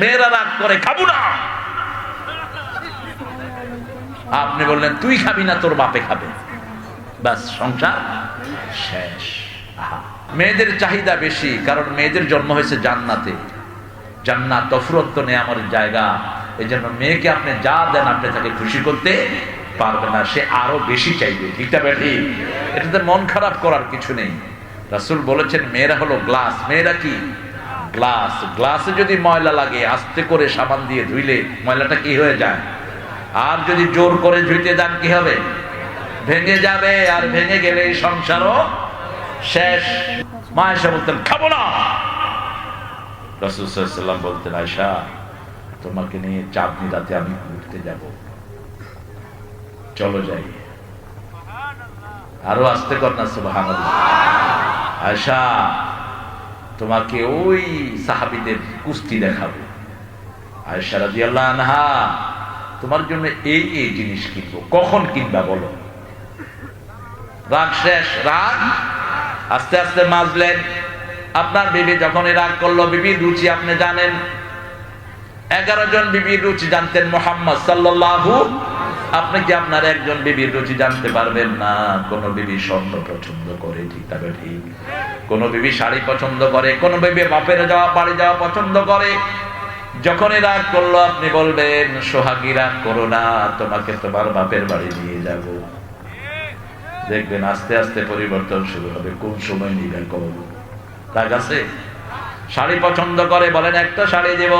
মেয়েরা রাগ করে, খাব না। আপনি বললেন, তুই খাবি না, তোর বাপে খাবে। ব্যাস, সংসার শেষ। মেয়েদের চাহিদা বেশি, কারণ মেয়েদের জন্ম হয়েছে জান্নাতে। জান্নাত তফরত্ব নেই আমার জায়গা। এই জন্য মেয়েকে আপনি যা দেন, আপনি তাকে খুশি করতে পারবে না। সে আরও বেশি চাইবে। ঠিকটা বেঠি এটাতে মন খারাপ করার কিছু নেই। রাসুল বলেছেন, মেয়েরা হলো গ্লাস। মেয়েরা কি? গ্লাস, গ্লাসে যদি ময়লা লাগে, আস্তে করে সাবান দিয়ে ধুইলে ময়লাটা কি হয়ে যায়? আর যদি জোর করে ধুইতে যান, কি হবে? ভেঙে যাবে, আর ভেঙে গেলে এই সংসারও শেষ। মা এসে বলতেন, খাব না। রসুলাম বলতেন আয়সা তোমাকে নিয়ে চাঁদনি রাতে আমি ঘুরতে যাব। চলো যাই। আরও আসতে কর না সুবাহান আয়সা তোমাকে ওই সাহাবিদের কুস্তি দেখাবো। আয়সা রাজি আল্লাহ তোমার জন্য এই এই জিনিস কিনবো। কখন কিনবা বলো? রাগ শেষ রাগ আস্তে আস্তে মাজলেন। আপনার বিবি যখন রাগ করল, বিবির রুচি আপনি জানেন। এগারো জন বিবির রুচি জানতেন মোহাম্মদ সাল্লাল্লাহু আপনি কি আপনার একজন বিবির রুচি জানতে পারবেন? না, কোন বিবি স্বর্ণ পছন্দ করে, ঠিক তবে ঠিক। কোন বিবি শাড়ি পছন্দ করে, কোন বিবি বাপের যাওয়া, বাড়ি যাওয়া পছন্দ করে। যখনই রাগ করল, আপনি বলবেন সোহাগী রাগ করো না, তোমাকে তোমার বাপের বাড়ি নিয়ে যাব। দেখবেন আস্তে আস্তে পরিবর্তন শুরু হবে। কোন সময় নিবে কখন রাগ আছে শাড়ি পছন্দ করে, বলেন, একটা শাড়ি দেব,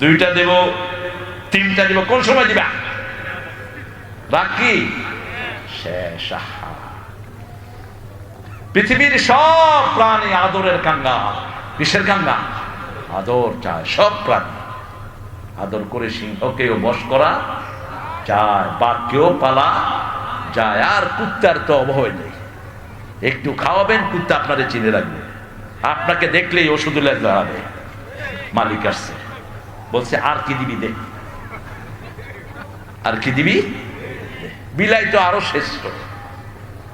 দুইটা দেব তিনটা দেব, কোন সময় দিবা? রাগ কি শেষ পৃথিবীর সব প্রাণী আদরের কাঙ্গা কিসের কাঙ্গা আদর চায়, সব প্রাণী। আদর করে সিংহকেও বশ করা যায়, বাঘকেও পালা যায়, আর কুত্তার তো অবহেল নেই। একটু খাওয়াবেন, কুত্তা আপনারে চিনে রাখবে। আপনাকে দেখলেই ওষুধ দাঁড়াবে মালিক আসছে। বলছে, আর কি দিবি দে আর কি দিবি? বিলাই তো আরও শ্রেষ্ঠ।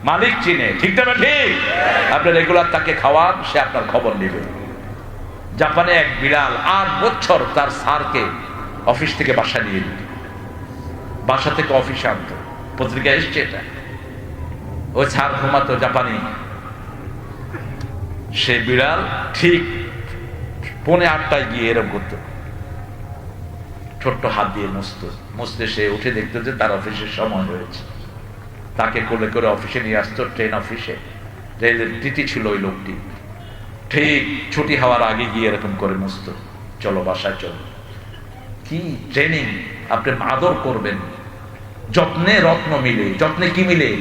মালিক চিনে, ঠিক না ঠিক। আপনি রেগুলার তাকে খাওয়ান, সে আপনার খবর নেবে। জাপানে এক বিড়াল আট বছর তার স্যারকে অফিস থেকে বাসা নিয়ে দিত বাসা থেকে অফিসে আনতো। পত্রিকা এসছে এটা। ওই ছাড় ঘুমাতো জাপানি। সে বিড়াল ঠিক পৌনে আটটায় গিয়ে এরকম করতো। ছোট্ট হাত দিয়ে মুছত। মুছতে সে উঠে দেখতো যে তার অফিসের সময় হয়েছে। তাকে কোলে করে অফিসে নিয়ে আসতো ট্রেন অফিসে। রেলের টিটি ছিল ওই লোকটি। ঠিক ছুটি হওয়ার আগে গিয়ে এরকম করে মুছত। চলো বাসায় চলো। কি ট্রেনিং? আপনি আদর করবেন। যত্নে রত্ন মিলে, যত্নে কি মিলে?